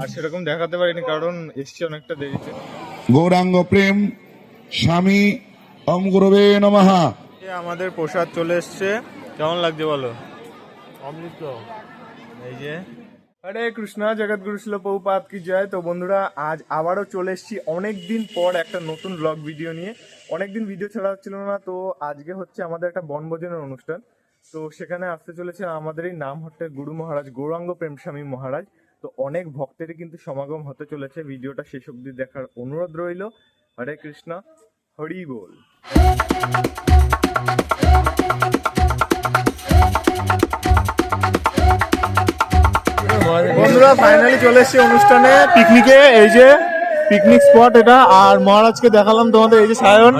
আর সেরকম দেখাতে পারিনি কারণ এসছি অনেকটা দেরিতে। গৌরাঙ্গ প্রেম স্বামী অম গুরবে নমহা আমাদের প্রসাদ চলে এসছে। কেমন লাগছে বলো? অমৃত। এই যে হরে কৃষ্ণা জগৎগুরু শিল পৌপাত কি জয়। তো বন্ধুরা, আজ আবারও চলে এসেছি অনেক দিন পর একটা নতুন ব্লগ ভিডিও নিয়ে। অনেকদিন ভিডিও ছাড়া হচ্ছিল না, তো আজকে হচ্ছে আমাদের একটা বনভোজনের অনুষ্ঠান। তো সেখানে আসতে চলেছে আমাদের এই নাম হচ্ছে গুরু মহারাজ গৌরাঙ্গ প্রেমস্বামী মহারাজ। তো অনেক ভক্তেরই কিন্তু সমাগম হতে চলেছে। ভিডিওটা শেষ অবধি দেখার অনুরোধ রইল। হরে কৃষ্ণ, হরি বল। বন্ধুরা ফাইনালি চলে এসেছি অনুষ্ঠানে। পিকনিকে এই যে পিকনিক স্পট এটা। আর মহারাজকে দেখালাম তোমাদের, এই যে সায়ন।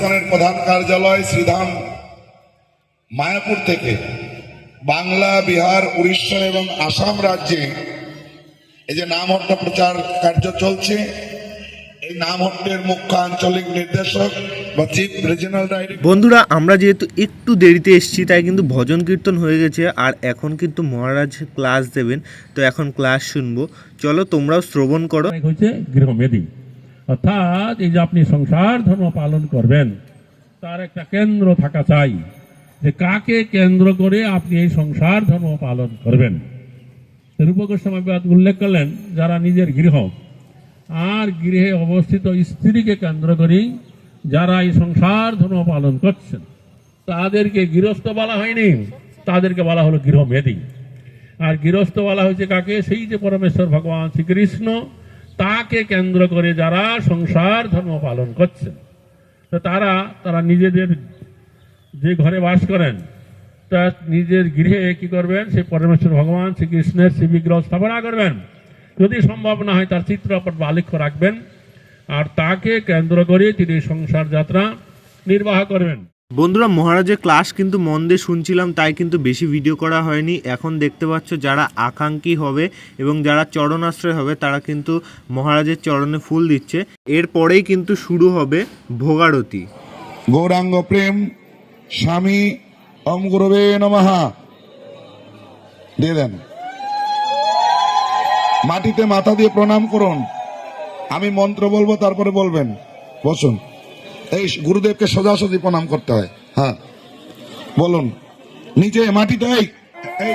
ইসকনের প্রধান কার্যালয় শ্রীধাম মায়াপুর থেকে বাংলা বিহার উড়িষ্যা এবং আসাম রাজ্যে এই যে নামহট্ট প্রচার কার্য চলছে এই নামহট্টের মুখ্য আঞ্চলিক নির্দেশক বা চিফ রিজিনাল বন্ধুরা আমরা যেহেতু একটু দেরিতে এসেছি তাই কিন্তু ভজন কীর্তন হয়ে গেছে আর এখন কিন্তু মহারাজ ক্লাস দেবেন তো এখন ক্লাস শুনব। চলো তোমরাও শ্রবণ করো। হচ্ছে গৃহমেধি অর্থাৎ এই যে আপনি সংসার ধর্ম পালন করবেন, তার একটা কেন্দ্র থাকা চাই যে কাকে কেন্দ্র করে আপনি এই সংসার ধর্ম পালন করবেন। রূপ গোস্বামী পাদ উল্লেখ করলেন, যারা নিজের গৃহ আর গৃহে অবস্থিত স্ত্রীকে কেন্দ্র করি, যারা এই সংসার ধর্ম পালন করছেন, তাদেরকে গৃহস্থ বলা হয়নি, তাদেরকে বলা হলো গৃহমেধি আর গৃহস্থ বলা হয়েছে কাকে? সেই যে পরমেশ্বর ভগবান শ্রীকৃষ্ণ তাকে কেন্দ্র করে যারা সংসার ধর্ম পালন করছেন, তো তারা তারা নিজেদের যে ঘরে বাস করেন, তা নিজের গৃহে কি করবেন? সেই পরমেশ্বর ভগবান শ্রীকৃষ্ণের শ্রী বিগ্রহ স্থাপনা করবেন। যদি সম্ভব না হয় তার চিত্রপট বা আলেখ্য রাখবেন, আর তাকে কেন্দ্র করে তিনি সংসার যাত্রা নির্বাহ করবেন। বন্ধুরা, মহারাজের ক্লাস কিন্তু মন দিয়ে শুনছিলাম, তাই কিন্তু বেশি ভিডিও করা হয়নি। এখন দেখতে পাচ্ছ যারা আকাঙ্ক্ষী হবে এবং যারা চরণাশ্রয় হবে, তারা কিন্তু মহারাজের চরণে ফুল দিচ্ছে। এরপরেই কিন্তু শুরু হবে ভোগারতি। গৌরাঙ্গ প্রেম, স্বামী অম গুরবে নমহা দিয়ে দেন। মাটিতে মাথা দিয়ে প্রণাম করুন। আমি মন্ত্র বলব, তারপরে বলবেন। বসুন। এই গুরুদেবকে সোজাসুজি প্রণাম করতে হয়। হ্যাঁ। বলুন নিচে মাটিতে এই। এই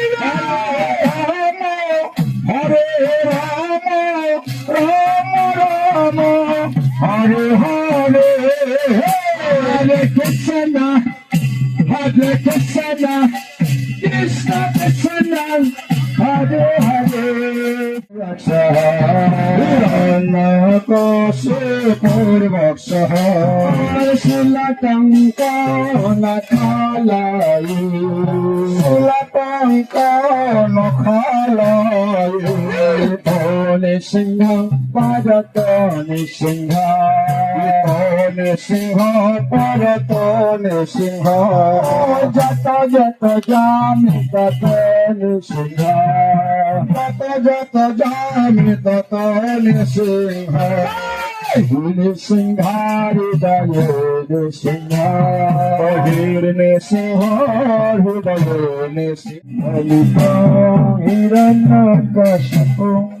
হরে হরে হরে কৃষ্ণ হরে কৃষ্ণ কৃষ্ণ কৃষ্ণ, হরে হরে। কোশে পূর্বক্ষ শিলটঙ্ক নখালাই শিলটঙ্ক নখালাই नृसिंह परतो नृसिंह नृसिंह परतो नृसिंह जत जत जामि तत नृसिंह तत जत जामि तत नृसिंह सिंहारी दयो सिंह। हीर ने सिंहार हृदय ने सिंह। तो हिरण कशपू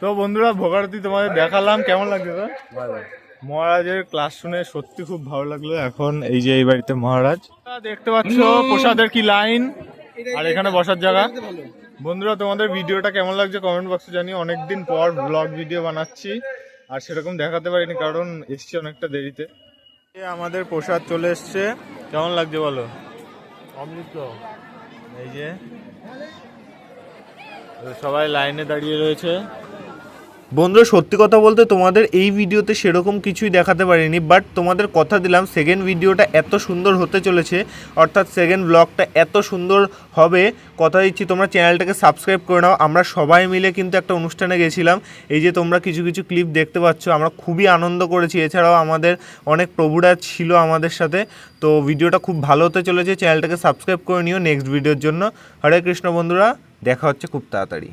তো বন্ধুরা ভোগারতি তোমাদের দেখালাম। কেমন লাগছে তো? মহারাজের ক্লাস শুনে সত্যি খুব ভালো লাগল। এখন এই যে এই বাড়িতে মহারাজ। দেখতে পাচ্ছ প্রসাদের কি লাইন আর এখানে বসার জায়গা। বন্ধুরা তোমাদের ভিডিওটা কেমন লাগছে কমেন্ট বক্সে জানিও। অনেকদিন পর ব্লগ ভিডিও বানাচ্ছি। আর সেরকম দেখাতে পারিনি কারণ এসছি অনেকটা দেরিতে। আমাদের প্রসাদ চলে এসছে। কেমন লাগছে বলো? অমৃত। এই যে। সবাই লাইনে দাঁড়িয়ে রয়েছে। বন্ধুরা, সত্যি কথা বলতে তোমাদের এই ভিডিওতে সেরকম কিছুই দেখাতে পারিনি বাট তোমাদের কথা দিলাম সেকেন্ড ভিডিওটা এত সুন্দর হতে চলেছে, অর্থাৎ সেকেন্ড ব্লগটা এত সুন্দর হবে, কথা দিচ্ছি, তোমরা চ্যানেলটাকে সাবস্ক্রাইব করে নাও। আমরা সবাই মিলে কিন্তু একটা অনুষ্ঠানে গেছিলাম, এই যে তোমরা কিছু কিছু ক্লিপ দেখতে পাচ্ছ, আমরা খুবই আনন্দ করেছি। এছাড়াও আমাদের অনেক প্রভুরা ছিল আমাদের সাথে, তো ভিডিওটা খুব ভালো হতে চলেছে চ্যানেলটাকে সাবস্ক্রাইব করে নিও নেক্সট ভিডিওর জন্য। হরে কৃষ্ণ বন্ধুরা, দেখা হচ্ছে খুব তাড়াতাড়ি।